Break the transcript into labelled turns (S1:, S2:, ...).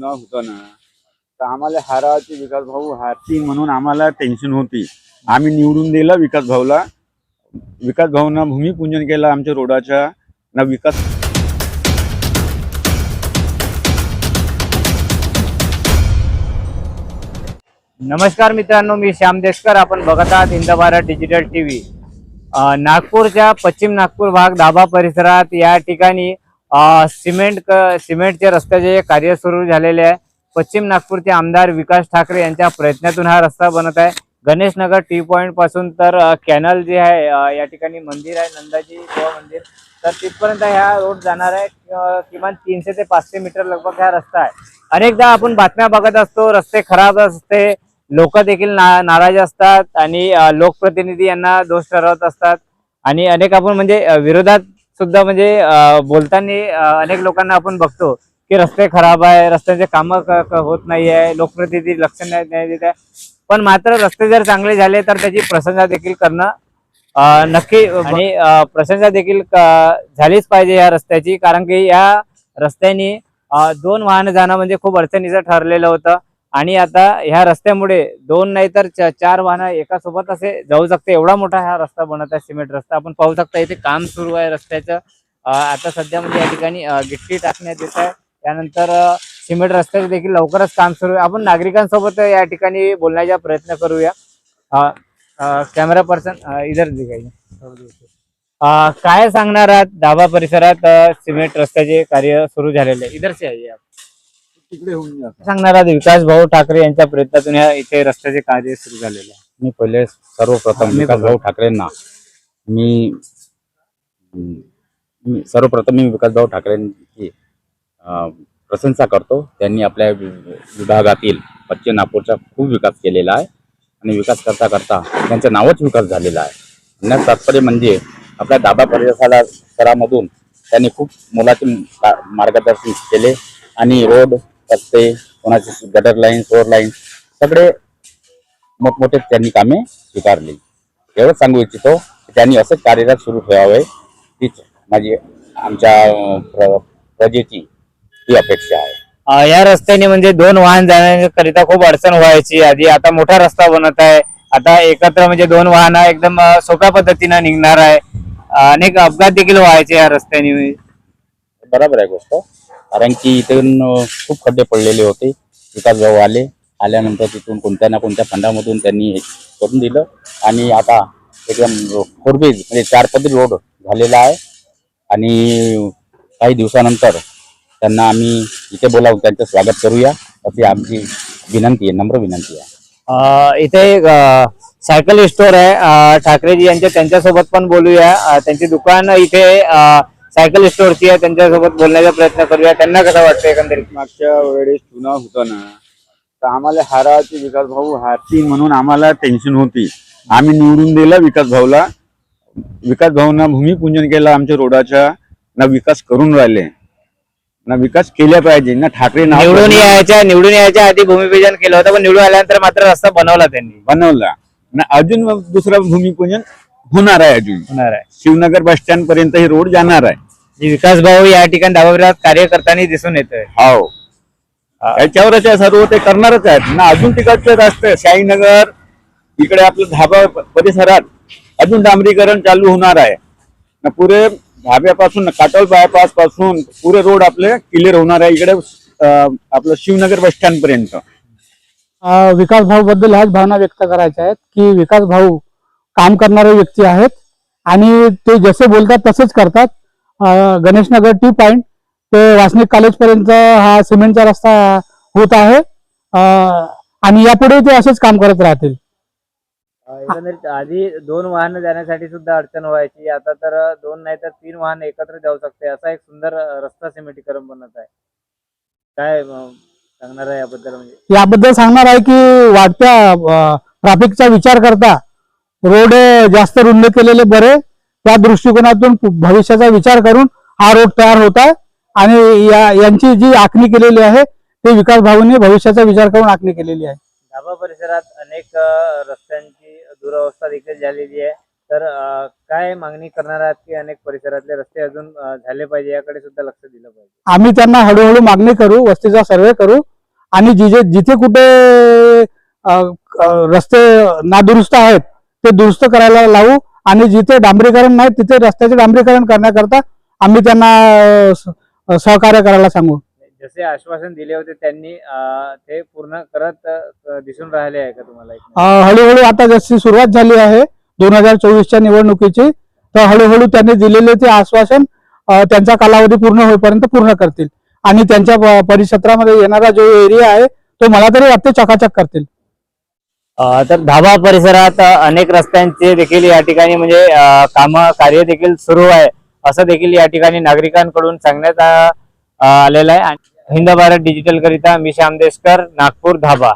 S1: चुनाव होता ना तर आम्हाला हाराची विकास भाऊ हारतील म्हणून आम्हाला टेन्शन होती. आम्ही निवडून दिलं विकास भाऊला. विकास भाऊना भूमिपूजन केलं आमच्या रोडाच्या. ना विकास
S2: नमस्कार मित्रांनो मी श्याम देशकर. आपण बघत आहात हिंद भारत डिजिटल टीव्ही. नागपूरच्या पश्चिम नागपूर भाग दाभा परिसरात या ठिकाणी सिमेंट क- सिमेंटचे रस्त्याचे कार्य सुरू झालेले आहे पश्चिम नागपूरचे आमदार विकास ठाकरे यांच्या प्रयत्नातून हा रस्ता बनत आहे. गणेश नगर टी पॉइंटपासून तर कॅनल जे आहे या ठिकाणी मंदिर आहे नंदाजी देवा मंदिर. तर तिथपर्यंत ह्या रोड जाणार आहे किमान तीनशे ते पाचशे मीटर लगभग हा रस्ता आहे. अनेकदा आपण बातम्या बघत असतो रस्ते खराब असते लोक देखील ना नाराज असतात आणि लोकप्रतिनिधी यांना दोष ठरवत असतात. आणि अनेक आपण म्हणजे विरोधात सुद्धा म्हणजे बोलताना अनेक लोकांना आपण बघतो की रस्ते खराब आहे रस्त्याचे कामं होत नाही आहे लोकप्रतिनिधी लक्ष नाही देत आहे. पण मात्र रस्ते जर चांगले झाले तर त्याची प्रशंसा देखील करणं नक्की आणि प्रशंसा देखील झालीच पाहिजे या रस्त्याची. कारण की या रस्त्याने दोन वाहन जाणं म्हणजे खूप अडचणीचं ठरलेलं होतं. आणि आता ह्या रस्त्यामुळे दोन नाही तर चार वाहनं एका सोबत असे जाऊ शकते. एवढा मोठा हा रस्ता बनत आहे सिमेंट रस्ता. आपण पाहू शकता इथे काम सुरू आहे रस्त्याचं. आता सध्या म्हणजे या ठिकाणी गिट्टी टाकण्यात येत आहे. त्यानंतर सिमेंट रस्त्याचं देखील लवकरच काम सुरू आहे. आपण नागरिकांसोबत या ठिकाणी बोलण्याचा प्रयत्न करूया. कॅमेरा पर्सन इधर काय सांगणार आहात? दाभा परिसरात सिमेंट रस्त्याचे कार्य सुरू झालेले आहे.
S1: तिकडे होऊन जातं.
S2: सांगणार आहात विकास भाऊ ठाकरे यांच्या प्रयत्नातून या इथे रस्त्याचे कार्य सुरू झालेले आहे.
S3: मी पहिले सर्वप्रथम
S2: मी
S3: विकास भाऊ ठाकरेंना मी मी- सर्वप्रथम मी विकास भाऊ ठाकरेंची अं, प्रशंसा करतो. त्यांनी आपल्या वि- विभागातील पश्चिम नागपूरचा खूप विकास केलेला आहे आणि विकास करता करता त्यांचं नावच विकास झालेला आहे. म्हणण्यात तात्पर्य म्हणजे आपल्या दाबा परिसरा स्तरामधून त्यांनी खूप मोलाचे मार्गदर्शन केले आणि रोड रस्ते कोणाचे गटर लाईन रोड लाईन सगळे मोठमोठे त्यांनी कामे स्वीकारली. एवढंच सांगू इच्छितो त्यांनी असंच कार्यरत सुरू ठेवावे. हीच माझी आमच्या प्रजेची ही अपेक्षा आहे.
S2: या रस्त्याने म्हणजे दोन वाहन जाण्याकरिता खूप अडचण व्हायची. आधी आता मोठा रस्ता बनत आहे. आता एकत्र म्हणजे दोन वाहन एकदम सोप्या पद्धतीनं निघणार आहे. अनेक अपघात देखील व्हायचे या रस्त्याने.
S3: बरोबर आहे गोष्ट. कारण की इथून खूप खड्डे पडलेले होते. विकास भाऊ आले. आल्यानंतर तिथून कोणत्या ना कोणत्या फंडामधून त्यांनी हे करून दिलं. आणि आता एकदम फोरबेज म्हणजे चार पदरी रोड झालेला आहे. आणि काही दिवसानंतर त्यांना आम्ही इथे बोलावून त्यांचं स्वागत करूया. अशी आमची विनंती आहे नम्र विनंती आहे.
S2: अ, इथे एक अ, सायकल स्टोर आहे. अ, ठाकरेजी यांच्या त्यांच्यासोबत पण बोलूया. अ, त्यांची दुकान इथे अ, सायकल स्टोअरची आहे त्यांच्यासोबत बोलण्याचा प्रयत्न करूया. त्यांना कसं वाटतं एकंदरीत?
S1: मागच्या वेळेस चुनाव होता ना तर आम्हाला हाराचे विकास भाऊ हारतील म्हणून आम्हाला टेन्शन होती. आम्ही निवडून दिलं विकास भाऊला विकास भाऊनं भूमिपूजन केलं आमच्या रोडाच्या. ना विकास करून राहिले. ना विकास केल्या पाहिजे. ना ठाकरे नाव
S2: निवडून यायच्या निवडून यायच्या आधी भूमिपूजन केलं होतं पण निवडून आल्यानंतर मात्र रस्ता बनवला त्यांनी.
S1: बनवला. ना अजून दुसरं भूमिपूजन होणार आहे अजून.
S2: होणार आहे.
S1: शिवनगर बस स्टँड पर्यंत ही रोड जाणार आहे.
S2: जी विकास भाऊ या ठिकाणी दाबाविरोधात कार्य करताना दिसून येतोय.
S1: हो. याच्यावरच आहे सर्व ते करणारच आहेत. ना अजून तिकडचे रस्ते शाहीनगर इकडे आपलं धाबा परिसरात अजून डांबरीकरण चालू होणार आहे. ना पुरे धाब्यापासून काटोल बायपासपासून पुरे रोड आपले क्लिअर होणार आहे. इकडे आपलं शिवनगर बस स्टँड पर्यंत.
S4: विकास भाऊ बद्दल ह्याच भावना व्यक्त करायच्या आहेत की विकास भाऊ काम करणारे व्यक्ती आहेत. आणि ते जसे बोलतात तसेच करतात. गणेशनगर टी पॉइंट ते वासनिक कॉलेज पर्यंत हा सिमेंटचा रस्ता होत आहे. आणि यापुढे ते असेच काम करत राहतील.
S2: एकंदरीत आधी दोन वाहन जाण्यासाठी सुद्धा अडचण व्हायची. आता तर दोन नाही तर तीन वाहन एकत्र जाऊ शकते. असा एक सुंदर रस्ता सिमेंटीकरण बनत आहे. काय सांगणार आहे याबद्दल म्हणजे?
S4: याबद्दल सांगणार आहे की वाढत्या ट्रॅफिकचा विचार करता रोड जास्त रुंद केलेले बरे. त्या दृष्टिकोनातून भविष्याचा विचार करून हा रोड तयार होत आहे. आणि या यांची जी आखणी केलेली आहे ते विकास भाऊने भविष्याचा विचार करून आखणी केलेली आहे.
S2: धाबा परिसरात अनेक रस्त्यांची दुरवस्था देखील झालेली आहे. तर काय मागणी करणार आहात की अनेक परिसरातले रस्ते अजून झाले पाहिजे? याकडे सुद्धा लक्ष दिलं पाहिजे.
S4: आम्ही त्यांना हळूहळू मागणी करू वस्तीचा सर्वे करू. आणि जिथे जिथे कुठे रस्ते नादुरुस्त आहेत ते दुरुस्त करायला लावू. आणि जिथे डांबरीकरण नाही तिथे रस्त्याचे डांबरीकरण करण्याकरता आम्ही त्यांना सहकार्य करायला सांगू.
S2: जसे आश्वासन दिले होते त्यांनी ते पूर्ण करत दिसून राहिले आहे का तुम्हाला
S4: हळूहळू आता जशी सुरुवात झाली आहे दोन हजार चोवीसच्या निवडणुकीची तर हळूहळू त्यांनी दिलेले ते आश्वासन त्यांचा कालावधी पूर्ण होईपर्यंत पूर्ण करतील. आणि त्यांच्या परिक्षेत्रामध्ये येणारा जो एरिया आहे तो मला तरी वाटते चकाचक करतील.
S2: तर धाबा परिसरात अनेक रस्त्यांचे देखील या ठिकाणी म्हणजे काम कार्य देखील सुरू आहे असं देखील या ठिकाणी नागरिकांकडून सांगण्यात आलेलं आहे. आणि हिंद भारत डिजिटल करिता मी श्याम देशकर नागपूर धाबा